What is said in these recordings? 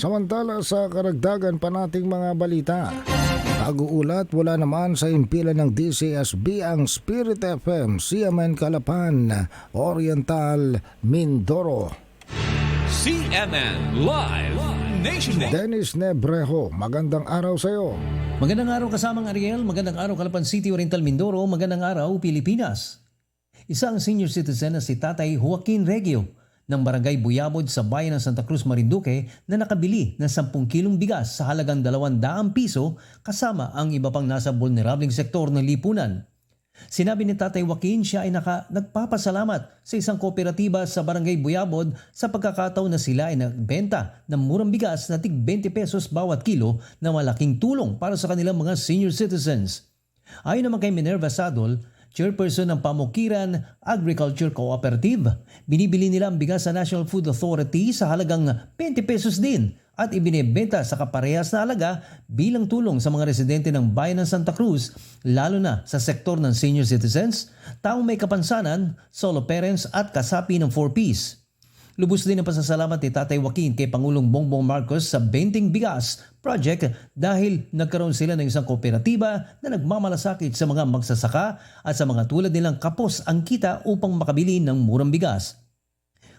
Samantala sa karagdagan pa nating mga balita. Pag-uulat wala naman sa impila ng DCSB ang Spirit FM, CMN Calapan, Oriental, Mindoro. CNN Live Nationwide. Dennis Nebrejo, magandang araw sa iyo. Magandang araw kasamang Ariel, magandang araw Calapan City, Oriental Mindoro, magandang araw Pilipinas. Isa ang senior citizen na si Tatay Joaquin Regio ng Barangay Buyabod sa bayan ng Santa Cruz, Marinduque na nakabili ng 10 kilong bigas sa halagang 200 piso kasama ang iba pang nasa vulnerableng sektor ng lipunan. Sinabi ni Tatay Joaquin siya ay naka, nagpapasalamat sa isang kooperatiba sa Barangay Buyabod sa pagkakataon na sila ay nagbenta ng murang bigas na tig 20 pesos bawat kilo na malaking tulong para sa kanilang mga senior citizens. Ayon naman kay Minerva Sadol, chairperson ng Pamukiran Agriculture Cooperative, binibili nila ang bigas sa National Food Authority sa halagang 20 pesos din at ibinebenta sa kaparehas na halaga bilang tulong sa mga residente ng bayan ng Santa Cruz, lalo na sa sektor ng senior citizens, taong may kapansanan, solo parents at kasapi ng 4Ps. Lubos din ang pasasalamat ni Tatay Joaquin kay Pangulong Bongbong Marcos sa Benting Bigas Project dahil nagkaroon sila ng isang kooperatiba na nagmamalasakit sa mga magsasaka at sa mga tulad nilang kapos ang kita upang makabili ng murang bigas.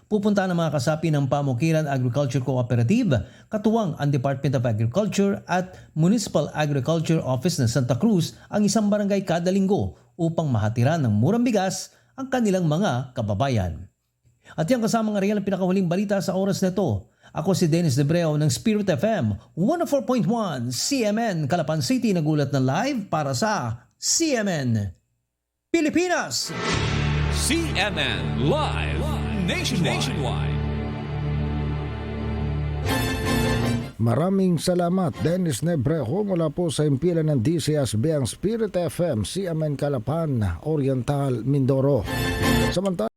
Pupunta ng mga kasapi ng Pamukiran Agriculture Cooperative, katuwang ang Department of Agriculture at Municipal Agriculture Office ng Santa Cruz ang isang barangay kada linggo upang mahatiran ng murang bigas ang kanilang mga kababayan. At yan kasamang Ariel ang pinakahuling balita sa oras na ito. Ako si Dennis Debreo ng Spirit FM 104.1 CMN Calapan City nagulat na live para sa CMN Pilipinas! CNN Live Nationwide. Maraming salamat Dennis Nebrejo mula po sa impila ng DCSB ang Spirit FM, CMN Calapan, Oriental, Mindoro. Samantala